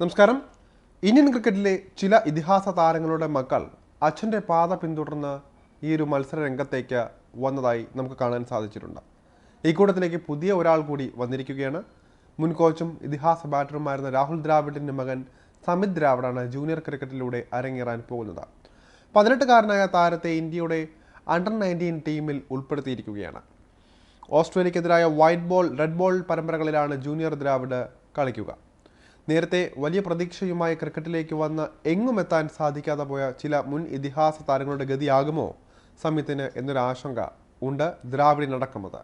നമസ്കാരം. ഇന്ത്യൻ ക്രിക്കറ്റിലെ ചില ഇതിഹാസ താരങ്ങളുടെ മക്കൾ അച്ഛന്റെ പാത പിന്തുടർന്ന് ഈ ഒരു മത്സര രംഗത്തേക്ക് വന്നതായി നമുക്ക് കാണാൻ സാധിച്ചിട്ടുണ്ട്. ഈ കൂട്ടത്തിലേക്ക് പുതിയ ഒരാൾ കൂടി വന്നിരിക്കുകയാണ്. മുൻ കോച്ചും ഇതിഹാസ ബാറ്ററുമായിരുന്ന രാഹുൽ ദ്രാവിഡിന്റെ മകൻ സമിത് ദ്രാവിഡാണ് ജൂനിയർ ക്രിക്കറ്റിലൂടെ അരങ്ങേറാൻ പോകുന്നത്. പതിനെട്ടുകാരനായ താരത്തെ ഇന്ത്യയുടെ അണ്ടർ നയന്റീൻ ടീമിൽ ഉൾപ്പെടുത്തിയിരിക്കുകയാണ്. ഓസ്ട്രേലിയക്കെതിരായ വൈറ്റ് ബോൾ റെഡ് ബോൾ പരമ്പരകളിലാണ് ജൂനിയർ ദ്രാവിഡ് കളിക്കുക. നേരത്തെ വലിയ പ്രതീക്ഷയുമായി ക്രിക്കറ്റിലേക്ക് വന്ന് എങ്ങുമെത്താൻ സാധിക്കാതെ പോയ ചില മുൻ ഇതിഹാസ താരങ്ങളുടെ ഗതിയാകുമോ? സംയുത്തിന് എന്നൊരു ആശങ്ക ഉണ്ട് ദ്രാവിഡി ദ്രാവിഡിനടക്കമത്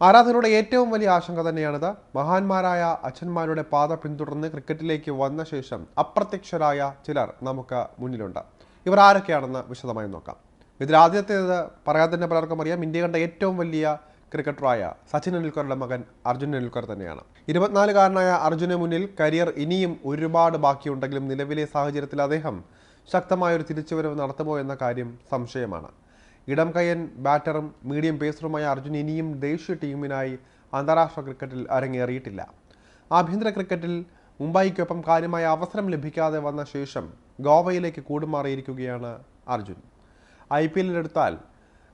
ആരാധകരുടെ ഏറ്റവും വലിയ ആശങ്ക തന്നെയാണിത്. മഹാന്മാരായ അച്ഛന്മാരുടെ പാത പിന്തുടർന്ന് ക്രിക്കറ്റിലേക്ക് വന്ന ശേഷം അപ്രത്യക്ഷരായ ചിലർ നമുക്ക് മുന്നിലുണ്ട്. ഇവർ ആരൊക്കെയാണെന്ന് വിശദമായി നോക്കാം. ഇതിൽ ആദ്യത്തേത് പറയാതെ തന്നെ പലർക്കും അറിയാം. ഇന്ത്യ കണ്ട ഏറ്റവും വലിയ ക്രിക്കറ്ററായ സച്ചിൻ ടെണ്ടുൽക്കറുടെ മകൻ അർജുൻ ടെണ്ടുൽക്കർ തന്നെയാണ്. ഇരുപത്തിനാലുകാരനായ അർജുന് മുന്നിൽ കരിയർ ഇനിയും ഒരുപാട് ബാക്കിയുണ്ടെങ്കിലും നിലവിലെ സാഹചര്യത്തിൽ അദ്ദേഹം ശക്തമായൊരു തിരിച്ചുവരവ് നടത്തുമോ എന്ന കാര്യം സംശയമാണ്. ഇടം കയ്യൻ ബാറ്ററും മീഡിയം പേസറുമായ അർജുൻ ഇനിയും ദേശീയ ടീമിനായി അന്താരാഷ്ട്ര ക്രിക്കറ്റിൽ അരങ്ങേറിയിട്ടില്ല. ആഭ്യന്തര ക്രിക്കറ്റിൽ മുംബൈക്കൊപ്പം കാര്യമായ അവസരം ലഭിക്കാതെ വന്ന ശേഷം ഗോവയിലേക്ക് കൂടുമാറിയിരിക്കുകയാണ് അർജുൻ. ഐ പി എല്ലിലെടുത്താൽ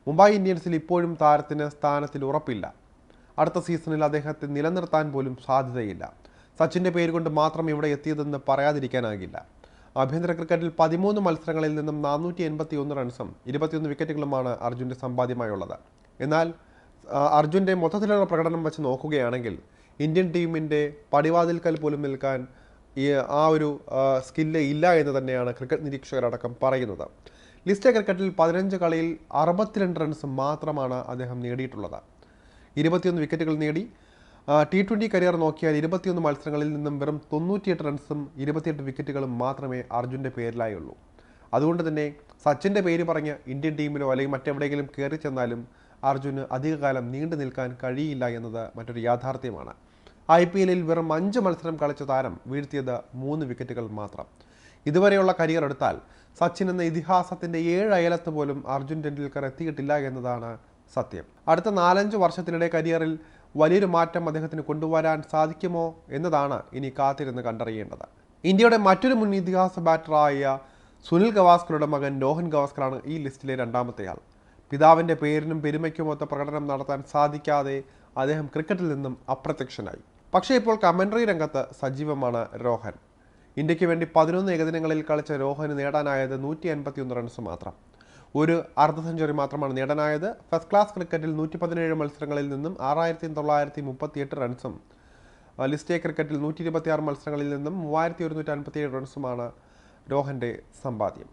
മുംബൈ ഇന്ത്യൻസിൽ ഇപ്പോഴും താരത്തിന് സ്ഥാനത്തിൽ ഉറപ്പില്ല. അടുത്ത സീസണിൽ അദ്ദേഹത്തെ നിലനിർത്താൻ പോലും സാധ്യതയില്ല. സച്ചിന്റെ പേരുകൊണ്ട് മാത്രം ഇവിടെ എത്തിയതെന്ന് പറയാതിരിക്കാനാകില്ല. ആഭ്യന്തര ക്രിക്കറ്റിൽ പതിമൂന്ന് മത്സരങ്ങളിൽ നിന്നും നാനൂറ്റി എൺപത്തി ഒന്ന് റൺസും ഇരുപത്തിയൊന്ന് വിക്കറ്റുകളുമാണ് അർജുന്റെ സമ്പാദ്യമായുള്ളത്. എന്നാൽ അർജുന്റെ മൊത്തത്തിലുള്ള പ്രകടനം വെച്ച് നോക്കുകയാണെങ്കിൽ ഇന്ത്യൻ ടീമിന്റെ പടിവാതിൽക്കൽ പോലും നിൽക്കാൻ ഈ ആ ഒരു സ്കില്ല് ഇല്ല എന്ന് തന്നെയാണ് ക്രിക്കറ്റ് നിരീക്ഷകരടക്കം പറയുന്നത്. ലിസ്റ്റ് ക്രിക്കറ്റിൽ പതിനഞ്ച് കളിയിൽ അറുപത്തിരണ്ട് റൺസ് മാത്രമാണ് അദ്ദേഹം നേടിയിട്ടുള്ളത്. ഇരുപത്തിയൊന്ന് വിക്കറ്റുകൾ നേടി. ടി ട്വന്റി കരിയർ നോക്കിയാൽ ഇരുപത്തിയൊന്ന് മത്സരങ്ങളിൽ നിന്നും വെറും തൊണ്ണൂറ്റിയെട്ട് റൺസും ഇരുപത്തിയെട്ട് വിക്കറ്റുകളും മാത്രമേ അർജുന്റെ പേരിലായുള്ളൂ. അതുകൊണ്ട് തന്നെ സച്ചിന്റെ പേര് പറഞ്ഞ് ഇന്ത്യൻ ടീമിലോ അല്ലെങ്കിൽ മറ്റെവിടെയെങ്കിലും കയറി ചെന്നാലും അർജുന് അധികകാലം നീണ്ടു നിൽക്കാൻ കഴിയില്ല എന്നത് മറ്റൊരു യാഥാർത്ഥ്യമാണ്. ഐ പി എല്ലിൽ വെറും അഞ്ച് മത്സരം കളിച്ച താരം വീഴ്ത്തിയത് മൂന്ന് വിക്കറ്റുകൾ മാത്രം. ഇതുവരെയുള്ള കരിയർ എടുത്താൽ സച്ചിൻ എന്ന ഇതിഹാസത്തിന്റെ ഏഴ് അയലത്ത് പോലും അർജുൻ ടെണ്ടുൽക്കർ എത്തിയിട്ടില്ല എന്നതാണ് സത്യം. അടുത്ത നാലഞ്ച് വർഷത്തിനിടെ കരിയറിൽ വലിയൊരു മാറ്റം അദ്ദേഹത്തിന് കൊണ്ടുവരാൻ സാധിക്കുമോ എന്നതാണ് ഇനി കാത്തിരുന്ന് കണ്ടറിയേണ്ടത്. ഇന്ത്യയുടെ മറ്റൊരു മുൻ ഇതിഹാസ ബാറ്ററായ സുനിൽ ഗവാസ്കറുടെ മകൻ രോഹൻ ഗവാസ്കറാണ് ഈ ലിസ്റ്റിലെ രണ്ടാമത്തെ ആൾ പിതാവിന്റെ പേരിനും പെരുമയ്ക്കുമൊത്ത പ്രകടനം നടത്താൻ സാധിക്കാതെ അദ്ദേഹം ക്രിക്കറ്റിൽ നിന്നും അപ്രത്യക്ഷനായി. പക്ഷേ ഇപ്പോൾ കമൻട്രി രംഗത്ത് സജീവമാണ് രോഹൻ. ഇന്ത്യയ്ക്ക് വേണ്ടി പതിനൊന്ന് ഏകദിനങ്ങളിൽ കളിച്ച രോഹന് നേടാനായത് നൂറ്റി അൻപത്തിയൊന്ന് റൺസ് മാത്രം. ഒരു അർദ്ധ സെഞ്ചുറി മാത്രമാണ് നേടാനായത്. ഫസ്റ്റ് ക്ലാസ് ക്രിക്കറ്റിൽ നൂറ്റി പതിനേഴ് മത്സരങ്ങളിൽ നിന്നും ആറായിരത്തി തൊള്ളായിരത്തി മുപ്പത്തിയെട്ട് റൺസും ലിസ്റ്റ് എ ക്രിക്കറ്റിൽ നൂറ്റി ഇരുപത്തി ആറ് മത്സരങ്ങളിൽ നിന്നും മൂവായിരത്തി ഒരുന്നൂറ്റി അൻപത്തിയേഴ് റൺസുമാണ് രോഹന്റെ സമ്പാദ്യം.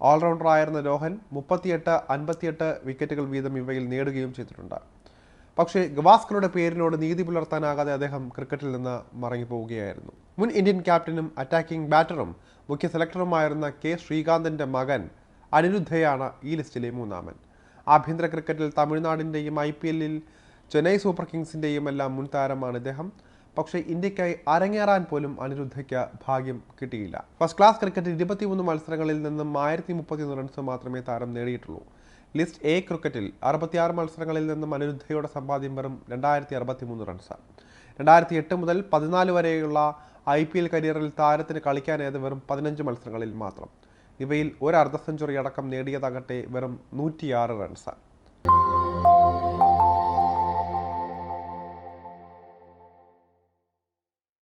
ഓൾറൗണ്ടറായിരുന്ന രോഹൻ മുപ്പത്തിയെട്ട് അൻപത്തിയെട്ട് വിക്കറ്റുകൾ വീതം ഇവയിൽ നേടുകയും ചെയ്തിട്ടുണ്ട്. പക്ഷേ ഗവാസ്കറുടെ പേരിനോട് നീതി പുലർത്താനാകാതെ അദ്ദേഹം ക്രിക്കറ്റിൽ നിന്ന് മടങ്ങിപ്പോവുകയായിരുന്നു മുൻ ഇന്ത്യൻ ക്യാപ്റ്റനും അറ്റാക്കിംഗ് ബാറ്ററും മുഖ്യ സെലക്ടറുമായിരുന്ന കെ ശ്രീകാന്തിന്റെ മകൻ അനിരുദ്ധയാണ് ഈ ലിസ്റ്റിലെ മൂന്നാമൻ. ആഭ്യന്തര ക്രിക്കറ്റിൽ തമിഴ്നാടിന്റെയും ഐ പി എല്ലിൽ ചെന്നൈ സൂപ്പർ കിങ്സിന്റെയും എല്ലാം മുൻ താരമാണ് ഇദ്ദേഹം. പക്ഷേ ഇന്ത്യക്കായി അരങ്ങേറാൻ പോലും അനിരുദ്ധയ്ക്ക് ഭാഗ്യം കിട്ടിയില്ല. ഫസ്റ്റ് ക്ലാസ് ക്രിക്കറ്റിൽ ഇരുപത്തിമൂന്ന് മത്സരങ്ങളിൽ നിന്നും ആയിരത്തി മുപ്പത്തിയൊന്ന് റൺസ് മാത്രമേ താരം നേടിയിട്ടുള്ളൂ. ലിസ്റ്റ് എ ക്രിക്കറ്റിൽ അറുപത്തിയാറ് മത്സരങ്ങളിൽ നിന്നും അനിരുദ്ധയുടെ സമ്പാദ്യം വെറും രണ്ടായിരത്തി അറുപത്തി മൂന്ന് റൺസ് രണ്ടായിരത്തി എട്ട് മുതൽ പതിനാല് വരെയുള്ള ഐ പി എൽ കരിയറിൽ താരത്തിന് കളിക്കാനായത് വെറും പതിനഞ്ച് മത്സരങ്ങളിൽ മാത്രം. ഇവയിൽ ഒരു അർദ്ധ സെഞ്ചുറി അടക്കം നേടിയതാകട്ടെ വെറും നൂറ്റിയാറ് റൺസ്